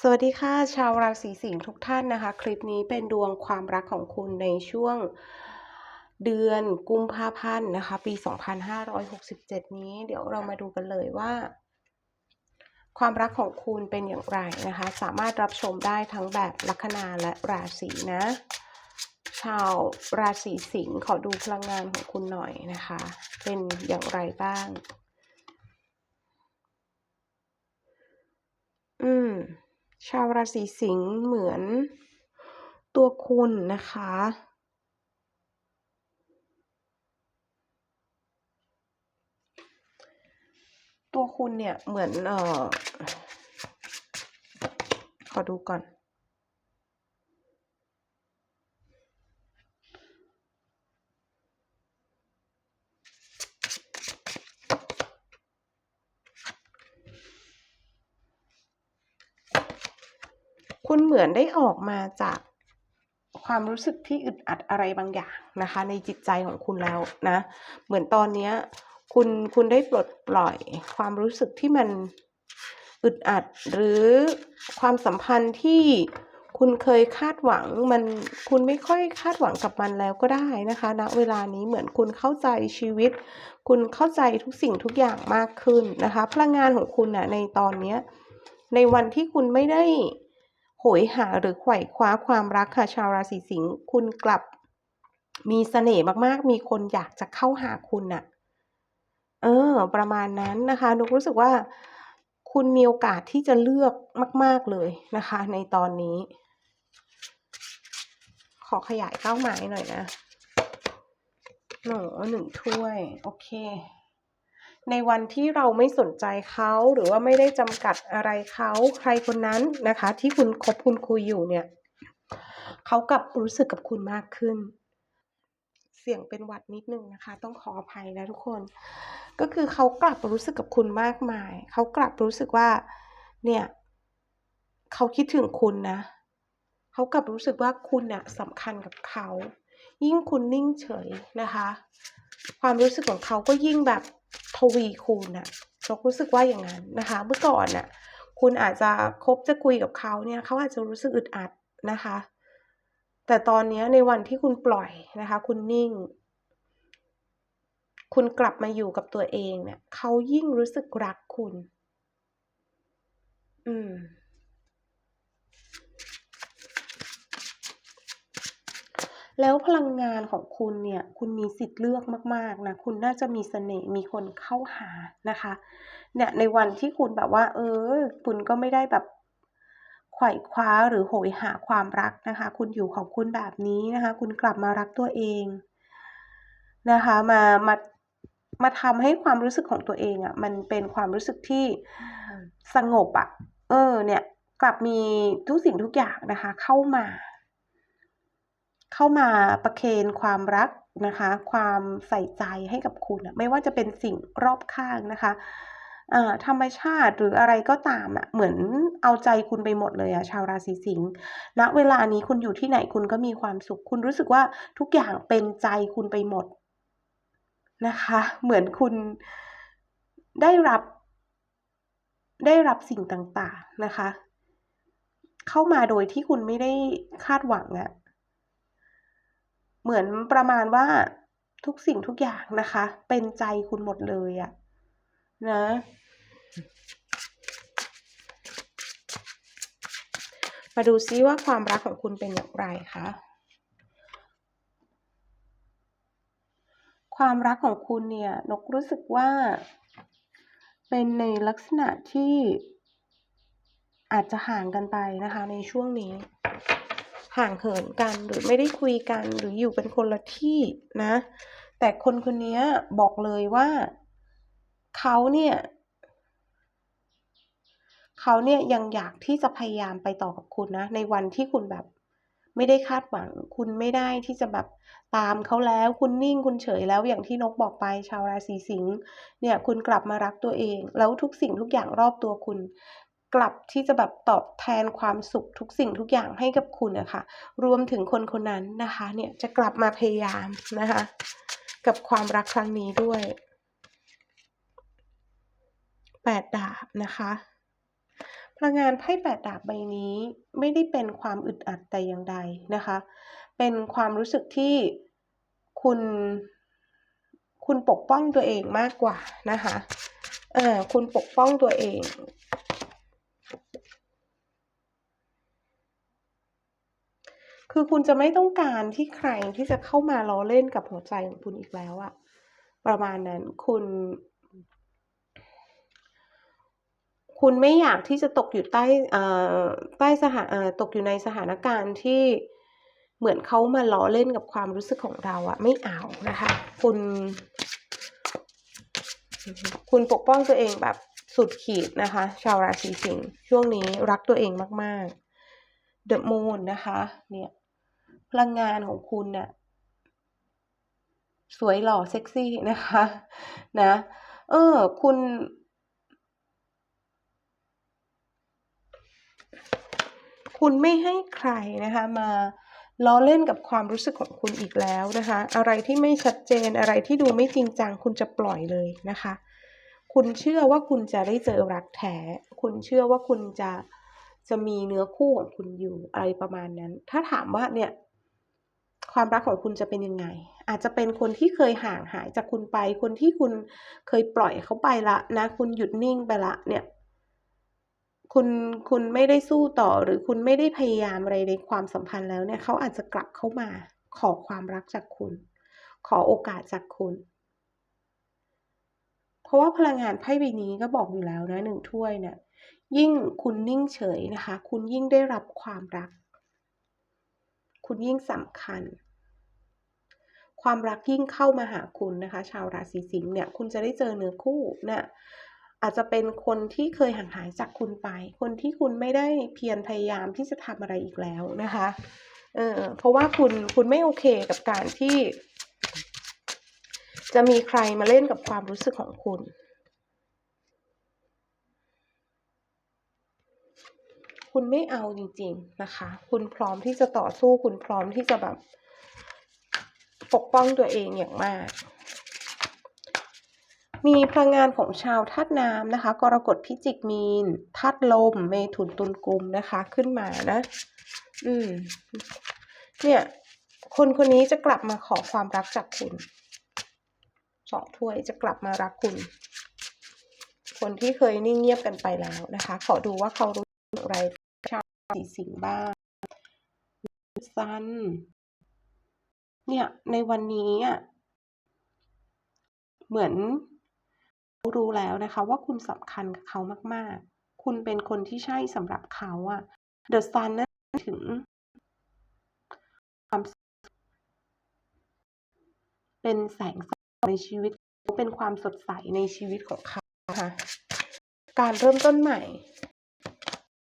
สวัสดีค่ะ ชาวราศีสิงห์ทุกท่านนะคะ คลิปนี้เป็นดวงความรักของคุณในช่วงเดือนกุมภาพันธ์นะคะ ปี 2567 นี้ เดี๋ยวเรามาดูกันเลยว่า ความรักของคุณเป็นอย่างไรนะคะ สามารถรับชมได้ทั้งแบบลัคนาและราศีนะ ชาวราศีสิงห์ขอดูพลังงานของคุณหน่อยนะคะ เป็นอย่างไรบ้าง อืม ชาวราศีสิงห์เหมือนตัวคุณนะคะ ตัวคุณเนี่ยเหมือนเอ่อขอดูก่อน คุณเหมือนได้ออกมาจากความรู้สึกที่อึดอัดอะไรบางอย่างนะคะ ในจิตใจของคุณแล้วนะ เหมือนตอนเนี้ยคุณคุณได้ปลดปล่อยความรู้สึกที่มันอึดอัดหรือความสัมพันธ์ที่คุณเคยคาดหวังมันคุณไม่ค่อยคาดหวังกับมันแล้วก็ได้นะคะณนะเวลานี้เหมือนคุณเข้าใจชีวิต คุณเข้าใจทุกสิ่งทุกอย่างมากขึ้นนะคะ พลังงานของคุณนะ่ะในตอนเนี้ยในวันที่คุณไม่ได้ โหยหาหรือไขว่คว้าความรักค่ะชาวราศีสิงห์คุณกลับ มีเสน่ห์มากๆ มีคนอยากจะเข้าหาคุณน่ะ เออ ประมาณนั้นนะคะนุกรู้สึกว่า คุณมีโอกาสที่จะเลือกมาก ๆเลยนะคะ ในตอนนี้ ขอขยายเก้าไม้หน่อยนะหนูหนึ่งถ้วย โอเค ในวันที่เราไม่สนใจเขาหรือว่าไม่ได้จำกัดอะไรเขาใครคนนั้นนะคะ ที่คุณคบคุณคุยอยู่เนี่ยเขากลับรู้สึกกับคุณมากขึ้น เสียงเป็นหวัดนิดนึงนะคะ ต้องขออภัยนะทุกคน ก็คือเขากลับรู้สึกกับคุณมากมาย เขากลับรู้สึกว่า เนี่ยเขาคิดถึงคุณนะเขากลับรู้สึกว่าคุณเนี่ยสำคัญกับเขา ยิ่งคุณนิ่งเฉยนะคะ ความรู้สึกของเขาก็ยิ่งแบบ ทวีคูณอะเรารู้สึกว่าอย่างนั้นนะคะ เมื่อก่อนอะคุณอาจจะคบจะคุยกับเขาเนี่ยเขาอาจจะรู้สึกอึดอัดนะคะ แต่ตอนนี้ในวันที่คุณปล่อยนะคะ คุณนิ่ง คุณกลับมาอยู่กับตัวเองเนี่ยเขายิ่งรู้สึกรักคุณ อืม แล้วพลังงานของคุณเนี่ย คุณมีสิทธิ์เลือกมากๆนะ คุณน่าจะมีเสน่ห์มีคนเข้าหานะคะ เนี่ยในวันที่คุณแบบว่า เออ คุณก็ไม่ได้แบบไขว่คว้าหรือโหยหาความรักนะคะ คุณอยู่ของคุณแบบนี้นะคะ คุณกลับมารักตัวเองนะคะ มามามาทำให้ความรู้สึกของตัวเองอะ่ะ มันเป็นความรู้สึกที่สงบอะ่ะ เออ เนี่ย กลับมีทุกสิ่งทุกอย่างนะคะ เข้ามา เข้ามาประเคนความรักนะคะ ความใส่ใจให้กับคุณไม่ว่าจะเป็นสิ่งรอบข้างนะคะธรรมชาติหรืออะไรก็ตามอะเหมือนเอาใจคุณไปหมดเลยอะชาวราศีสิงห์ณเวลานี้คุณอยู่ที่ไหนคุณก็มีความสุข คุณรู้สึกว่าทุกอย่างเป็นใจคุณไปหมดนะคะ เหมือนคุณได้รับ ได้รับสิ่งต่างๆนะคะ เข้ามาโดยที่คุณไม่ได้คาดหวังอะ เหมือนประมาณว่าทุกสิ่งทุกอย่างนะคะ เป็นใจคุณหมดเลยอะนะมาดูซิว่าความรักของคุณเป็นอย่างไรคะ ความรักของคุณเนี่ยนกรู้สึกว่า เป็นในลักษณะที่อาจจะห่างกันไปนะคะในช่วงนี้ ห่างเหินกันหรือไม่ได้คุยกันหรืออยู่เป็นคนละที่นะ แต่คนคนนี้บอกเลยว่าเขาเนี่ยเขาเนี่ยยังอยากที่จะพยายามไปต่อกับคุณนะ ในวันที่คุณแบบ ไม่ได้คาดหวัง คุณไม่ได้ที่จะแบบตามเขาแล้ว คุณนิ่งคุณเฉยแล้วอย่างที่นกบอกไปชาวราศีสิงห์เนี่ยคุณกลับมารักตัวเอง แล้วทุกสิ่งทุกอย่างรอบตัวคุณ กลับที่จะแบบตอบแทนความสุขทุกสิ่งทุกอย่างให้กับคุณนะคะ รวมถึงคนคนนั้นนะคะเนี่ยจะกลับมาพยายามนะคะ กับความรักครั้งนี้ด้วยแปดดาบนะคะพลังงานไพ่แปดดาบใบนี้ไม่ได้เป็นความอึดอัดแต่อย่างใดนะคะ เป็นความรู้สึกที่คุณคุณปกป้องตัวเองมากกว่านะคะเออคุณปกป้องตัวเอง คือคุณจะไม่ต้องการที่ใครที่จะเข้ามาล้อเล่นกับหัวใจของคุณอีกแล้วอะประมาณนั้นคุณ คุณไม่อยากที่จะตกอยู่ใต้ใต้สถานตกอยู่ในสถานการณ์ที่เหมือนเขามาล้อเล่นกับความรู้สึกของเราอะไม่เอานะคะ คุณ คุณปกป้องตัวเองแบบสุดขีดนะคะ ชาวราศีสิงห์ช่วงนี้รักตัวเองมากๆ The Moon นะคะ เนี่ย พลังงานของคุณเนี่ยสวยหล่อเซ็กซี่นะคะ นะ เออ คุณ คุณไม่ให้ใครนะคะ มาล้อเล่นกับความรู้สึกของคุณอีกแล้วนะคะ อะไรที่ไม่ชัดเจนอะไรที่ดูไม่จริงจัง คุณจะปล่อยเลยนะคะ คุณเชื่อว่าคุณจะได้เจอรักแท้ คุณเชื่อว่าคุณจะจะมีเนื้อคู่ของคุณอยู่อะไรประมาณนั้น ถ้าถามว่าเนี่ย ความรักของคุณจะเป็นยังไง อาจจะเป็นคนที่เคยห่างหายจากคุณไป คนที่คุณเคยปล่อยเขาไปละนะ คุณหยุดนิ่งไปละ เนี่ย คุณคุณไม่ได้สู้ต่อหรือคุณไม่ได้พยายามอะไรในความสัมพันธ์แล้วเนี่ยเขาอาจจะกลับเข้ามาขอความรักจากคุณ ขอโอกาสจากคุณ เพราะว่าพลังงานไพ่ใบนี้ก็บอกอยู่แล้วนะหนึ่งถ้วยเนี่ยยิ่งคุณนิ่งเฉยนะคะ คุณยิ่งได้รับความรัก คุณยิ่งสำคัญ ความรักยิ่งเข้ามาหาคุณนะคะ ชาวราศีสิงห์เนี่ยคุณจะได้เจอเนื้อคู่นี่ยอาจจะเป็นคนที่เคยห่างหายจากคุณไป คนที่คุณไม่ได้เพียรพยายามที่จะทำอะไรอีกแล้วนะคะเออเพราะว่าคุณคุณไม่โอเคกับการที่ จะมีใครมาเล่นกับความรู้สึกของคุณ คุณไม่เอาจริง ๆนะคะ คุณพร้อมที่จะต่อสู้คุณพร้อมที่จะแบบ ปกป้องตัวเองอย่างมาก มีพลังงานของชาวธาตุน้ำนะคะกรกฎพิจิกมีนธาตุลม เมถุนตุลกุมนะคะ ขึ้นมานะ อืม เนี่ย คนคนนี้จะกลับมาขอความรักจากคุณสองถ้วยจะกลับมารักคุณ คนที่เคยนิ่งเงียบกันไปแล้วนะคะ ขอดูว่าเขารู้อะไร สีสิงบ้างซันเนี่ยในวันนี้อะเหมือนเขารู้แล้วนะคะ ว่าคุณสำคัญกับเขามาก ๆ คุณเป็นคนที่ใช่สำหรับเขาอะ The Sun นั่นถึงความเป็นแสงสว่างในชีวิตเป็นความสดใสในชีวิตของเขาค่ะการเริ่มต้นใหม่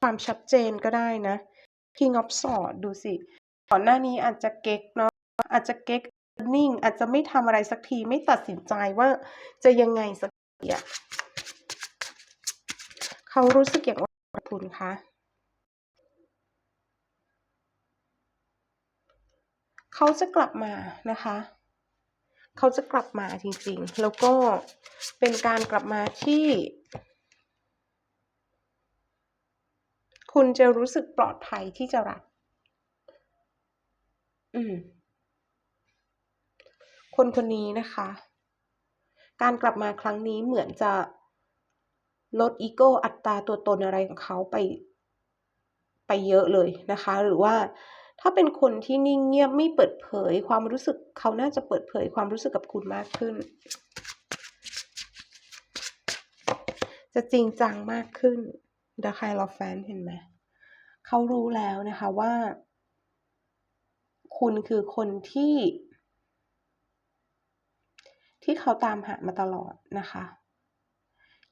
ความชัดเจนก็ได้นะ King of Swords ดูสิก่อนหน้านี้อาจจะเก๊กเนาะอาจจะเก๊กนิ่ง อาจจะไม่ทำอะไรสักทีไม่ตัดสินใจว่าจะยังไงสักทีอะเขารู้สึกอย่างว่าคุณคะเขาจะกลับมานะคะเขาจะกลับมาจริงๆ แล้วก็เป็นการกลับมาที่ คุณจะรู้สึกปลอดภัยที่จะรัก อืม คนคนนี้นะคะ การกลับมาครั้งนี้เหมือนจะลดอีโก้อัตราตัวตนอะไรของเขาไป ไปเยอะเลยนะคะ หรือว่าถ้าเป็นคนที่นิ่งเงียบไม่เปิดเผยความรู้สึกเขาน่าจะเปิดเผยความรู้สึกกับคุณมากขึ้น จะจริงจังมากขึ้น ดาคายลอแฟนเห็นไหมเขารู้แล้วนะคะว่า คุณคือคนที่ ที่เขาตามหามาตลอดนะคะ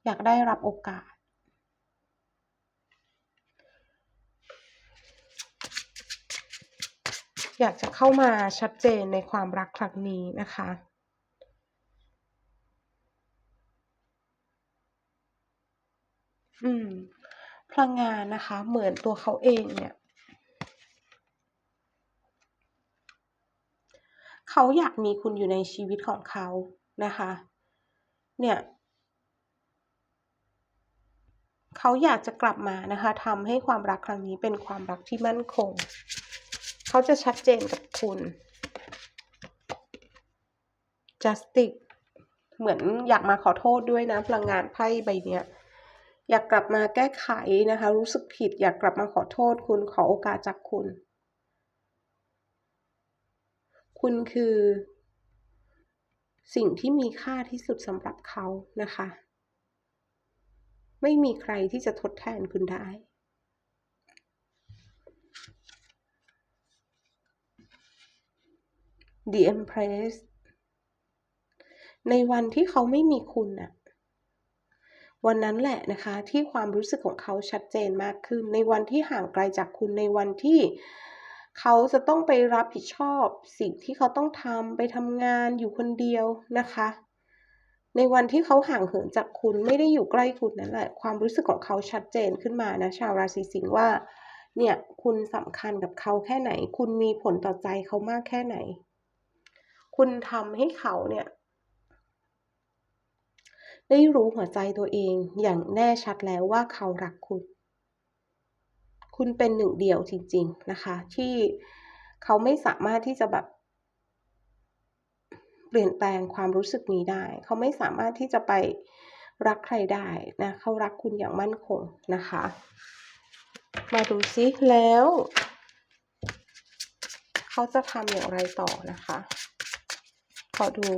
อยากได้รับโอกาส อยากจะเข้ามาชัดเจนในความรักครั้งนี้นะคะ อืม พ ลังงานนะคะ เหมือนตัวเขาเองเนี่ยเขาอยากมีคุณอยู่ในชีวิตของเขานะคะ เนี่ยเขาอยากจะกลับมานะคะทำให้ความรักครั้งนี้เป็นความรักที่มั่นคง เขาจะชัดเจนกับคุณ justice เหมือนอยากมาขอโทษด้วยนะพลังงานไพ่ใบเนี้ย อยากกลับมาแก้ไขนะคะ รู้สึกผิด อยากกลับมาขอโทษคุณขอโอกาสจากคุณ คุณคือ สิ่งที่มีค่าที่สุดสำหรับเขานะคะ ไม่มีใครที่จะทดแทนคุณได้ The Empress ในวันที่เขาไม่มีคุณน่ะ วันนั้นแหละนะคะที่ความรู้สึกของเขาชัดเจนมากขึ้น ในวันที่ห่างไกลจากคุณในวันที่เขาจะต้องไปรับผิดชอบสิ่งที่เขาต้องทำไปทำงานอยู่คนเดียวนะคะ ในวันที่เขาห่างเหินจากคุณไม่ได้อยู่ใกล้คุณนั่นแหละ ความรู้สึกของเขาชัดเจนขึ้นมานะชาวราศีสิงห์ว่า เนี่ยคุณสำคัญกับเขาแค่ไหน คุณมีผลต่อใจเขามากแค่ไหน คุณทำให้เขาเนี่ย ได้รู้หัวใจตัวเองอย่างแน่ชัดแล้วว่าเขารักคุณ คุณเป็นหนึ่งเดียวจริง ๆนะคะ ที่เขาไม่สามารถที่จะแบบ เปลี่ยนแปลงความรู้สึกนี้ได้ เขาไม่สามารถที่จะไปรักใครได้นะเขารักคุณอย่างมั่นคงนะคะ มาดูซิแล้ว เขาจะทำอย่างไรต่อนะคะ ขอดู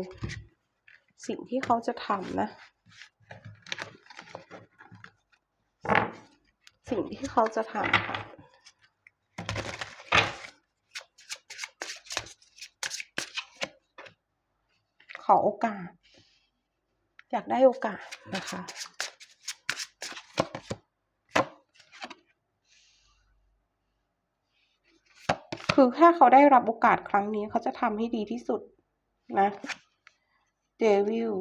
สิ่งที่เขาจะทำนะ สิ่งที่เขาจะทำค่ะขอโอกาส อยากได้โอกาสนะคะคือแค่เขาได้รับโอกาสครั้งนี้เขาจะทำให้ดีที่สุดนะเดวิล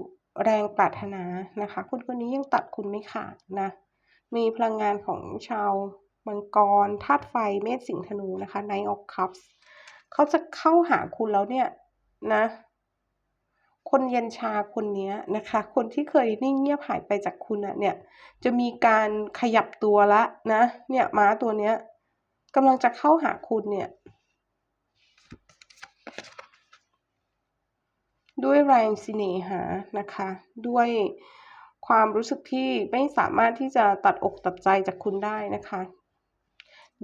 แรงปรารถนานะคะ คุณคนนี้ยังตัดคุณไม่ขาดนะ มีพลังงานของชาวมังกรธาตุไฟเมษสิงธนูนะคะในออกคัพเขาจะเข้าหาคุณแล้วเนี่ยนะคนเย็นชาคนนี้นะคะ คนที่เคยนิ่งเงียบหายไปจากคุณอะเนี่ย จะมีการขยับตัวละนะ เนี่ยม้าตัวเนี้ยกำลังจะเข้าหาคุณเนี่ย ด้วยแรงสิเนหานะคะ ด้วย ความรู้สึกที่ไม่สามารถที่จะตัดอกตัดใจจากคุณได้นะคะ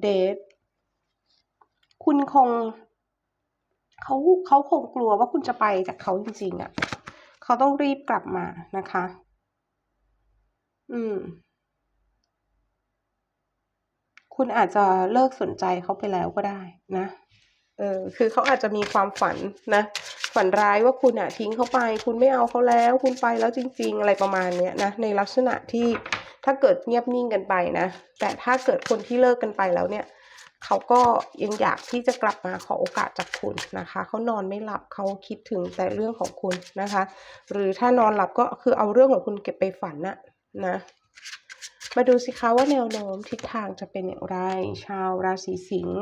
เดทคุณคงเขาเขาคงกลัวว่าคุณจะไปจากเขาจริงๆอะ่ะ เขาต้องรีบกลับมานะคะ อืม คุณอาจจะเลิกสนใจเขาไปแล้วก็ได้นะ เออคือเขาอาจจะมีความฝันนะ ฝันร้ายว่าคุณอะทิ้งเขาไป คุณไม่เอาเขาแล้ว คุณไปแล้วจริง ๆ อะไรประมาณเนี้ยนะ ในลักษณะที่ถ้าเกิดเงียบนิ่งกันไปนะ แต่ถ้าเกิดคนที่เลิกกันไปแล้วเนี่ยเขาก็ยังอยากที่จะกลับมาขอโอกาสจากคุณนะคะ เขานอนไม่หลับเขาคิดถึงแต่เรื่องของคุณนะคะ หรือถ้านอนหลับก็คือเอาเรื่องของคุณเก็บไปฝันนะนะ มาดูสิคะว่าแนวโน้มทิศทางจะเป็นอย่างไร ชาวราศีสิงห์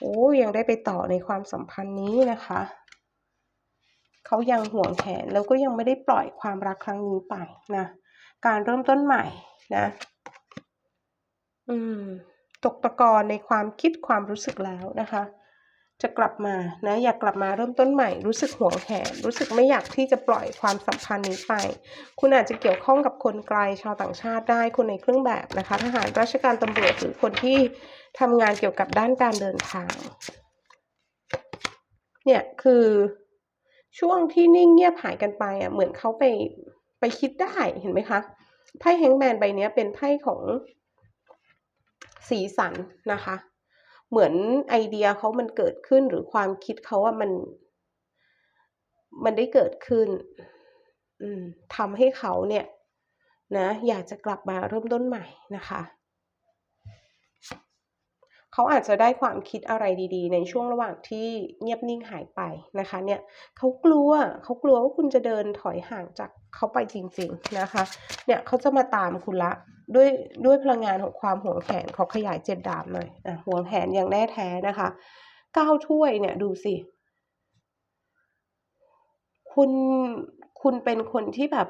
โอ้ยังได้ไปต่อในความสัมพันธ์นี้นะคะ เขายังห่วงแหนแล้วก็ยังไม่ได้ปล่อยความรักครั้งนี้ไปนะ การเริ่มต้นใหม่นะ อืม ตกตะกอนในความคิดความรู้สึกแล้วนะคะ จะกลับมานะอยากกลับมาเริ่มต้นใหม่ รู้สึกห่วงแหนรู้สึกไม่อยากที่จะปล่อยความสัมพันธ์นี้ไป คุณอาจจะเกี่ยวข้องกับคนไกลชาวต่างชาติได้คนในเครื่องแบบนะคะทหารราชการตำรวจหรือคนที่ทำงานเกี่ยวกับด้านการเดินทาง เนี่ยคือช่วงที่นิ่งเงียบหายกันไปอะเหมือนเขาไปไปคิดได้เห็นไหมคะไพ่แฮงแมนใบนี้เป็นไพ่ของสีสันนะคะ เหมือนไอเดียเขามันเกิดขึ้นหรือความคิดเขาว่ามัน มันได้เกิดขึ้นทำให้เขาเนี่ยนะอยากจะกลับมาเริ่มต้นใหม่นะคะ เขาอาจจะได้ความคิดอะไรดีๆ ในช่วงระหว่างที่เงียบนิ่งหายไปนะคะเนี่ยเขากลัวเขากลัวว่าคุณจะเดินถอยห่างจากเขาไปจริงๆนะคะเนี่ยเขาจะมาตามคุณละด้วยด้วยพลังงานของความห่วงแหนขอขยายเจ็ดดาบหน่อยอะห่วงแหนอย่างแน่แท้นะคะเก้าถ้วยเนี่ยดูสิ คุณคุณเป็นคนที่แบบ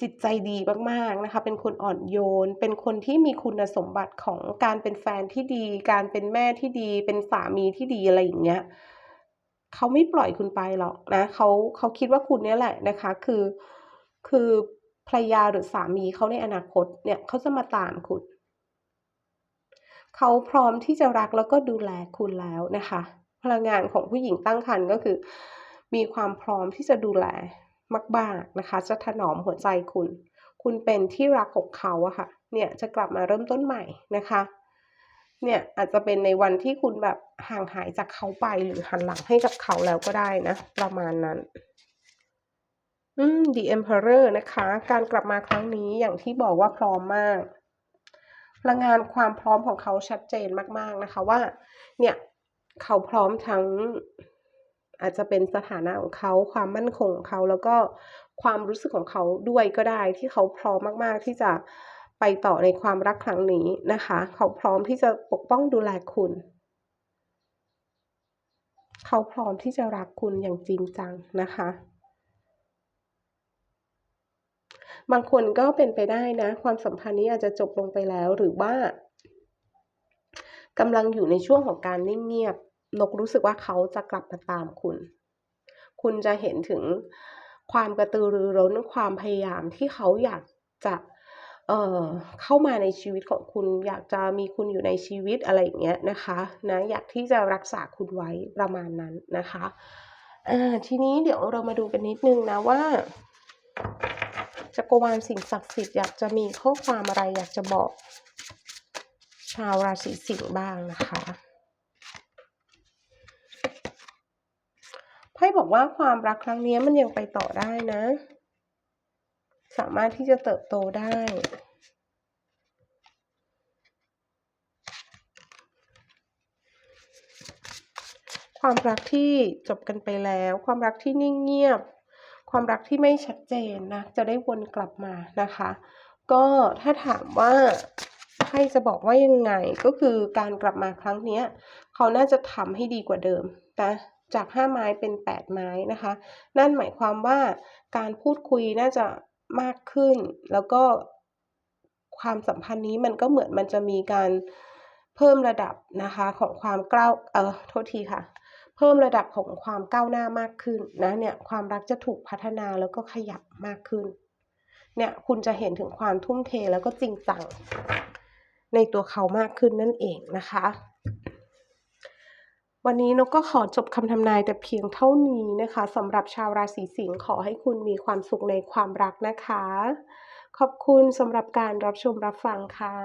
จิตใจดีมากๆนะคะ เป็นคนอ่อนโยน เป็นคนที่มีคุณสมบัติของการเป็นแฟนที่ดี การเป็นแม่ที่ดี เป็นสามีที่ดีอะไรอย่างเงี้ยเขาไม่ปล่อยคุณไปหรอกนะเขาเขาคิดว่าคุณเนี่ยแหละนะคะ คือคือภรรยาหรือสามีเขาในอนาคตเนี่ยเขาจะมาตามคุณเขาพร้อมที่จะรักแล้วก็ดูแลคุณแล้วนะคะ พลังงานของผู้หญิงตั้งครรภ์ก็คือ มีความพร้อมที่จะดูแล มากๆนะคะ จะถนอมหัวใจคุณ คุณเป็นที่รักของเขาอะค่ะ เนี่ยจะกลับมาเริ่มต้นใหม่นะคะ เนี่ยอาจจะเป็นในวันที่คุณแบบห่างหายจากเขาไปหรือหันหลังให้กับเขาแล้วก็ได้นะ ประมาณนั้นอืม The Emperor นะคะ การกลับมาครั้งนี้อย่างที่บอกว่าพร้อมมากพลังงานความพร้อมของเขาชัดเจนมาก ๆ นะคะว่า เนี่ย เขาพร้อมทั้ง อาจจะเป็นสถานะของเขาความมั่นคงของเขาแล้วก็ความรู้สึกของเขาด้วยก็ได้ที่เขาพร้อมมาก ๆ ที่จะไปต่อในความรักครั้งนี้นะคะ เขาพร้อมที่จะปกป้องดูแลคุณ เขาพร้อมที่จะรักคุณอย่างจริงจังนะคะบางคนก็เป็นไปได้นะ ความสัมพันธ์นี้อาจจะจบลงไปแล้วหรือว่ากำลังอยู่ในช่วงของการนิ่งเงียบ นกรู้สึกว่าเขาจะกลับมาตามคุณ คุณจะเห็นถึงความกระตือรือร้นความพยายามที่เขาอยากจะเอ่อเข้ามาในชีวิตของคุณอยากจะมีคุณอยู่ในชีวิตอะไรอย่างเงี้ยนะคะนะอยากที่จะรักษาคุณไว้ประมาณนั้นนะคะอาทีนี้เดี๋ยวเรามาดูกันนิดนึงนะว่าจักรวาลสิ่งศักดิ์สิทธิ์อยากจะมีข้อความอะไรอยากจะบอกชาวราศีสิงห์บ้างนะคะ ไพ่บอกว่าความรักครั้งนี้มันยังไปต่อได้นะ สามารถที่จะเติบโตได้ ความรักที่จบกันไปแล้ว ความรักที่นิ่งเงียบ ความรักที่ไม่ชัดเจนนะ จะได้วนกลับมานะคะ ก็ถ้าถามว่าไพ่จะบอกว่ายังไงก็คือการกลับมาครั้งนี้เขาน่าจะทำให้ดีกว่าเดิมนะ จาก 5 ไม้เป็น 8 ไม้นะคะ นั่นหมายความว่าการพูดคุยน่าจะมากขึ้น แล้วก็ความสัมพันธ์นี้มันก็เหมือนมันจะมีการเพิ่มระดับนะคะของความก้าวเอ่อโทษทีค่ะ เพิ่มระดับของความก้าวหน้ามากขึ้นนะเนี่ยความรักจะถูกพัฒนาแล้วก็ขยับมากขึ้นเนี่ยคุณจะเห็นถึงความทุ่มเทแล้วก็จริงจังในตัวเขามากขึ้นนั่นเองนะคะ วันนี้นกก็ขอจบคำทำนายแต่เพียงเท่านี้นะคะสำหรับชาวราศีสิงห์ขอให้คุณมีความสุขในความรักนะคะ ขอบคุณสำหรับการรับชมรับฟังค่ะ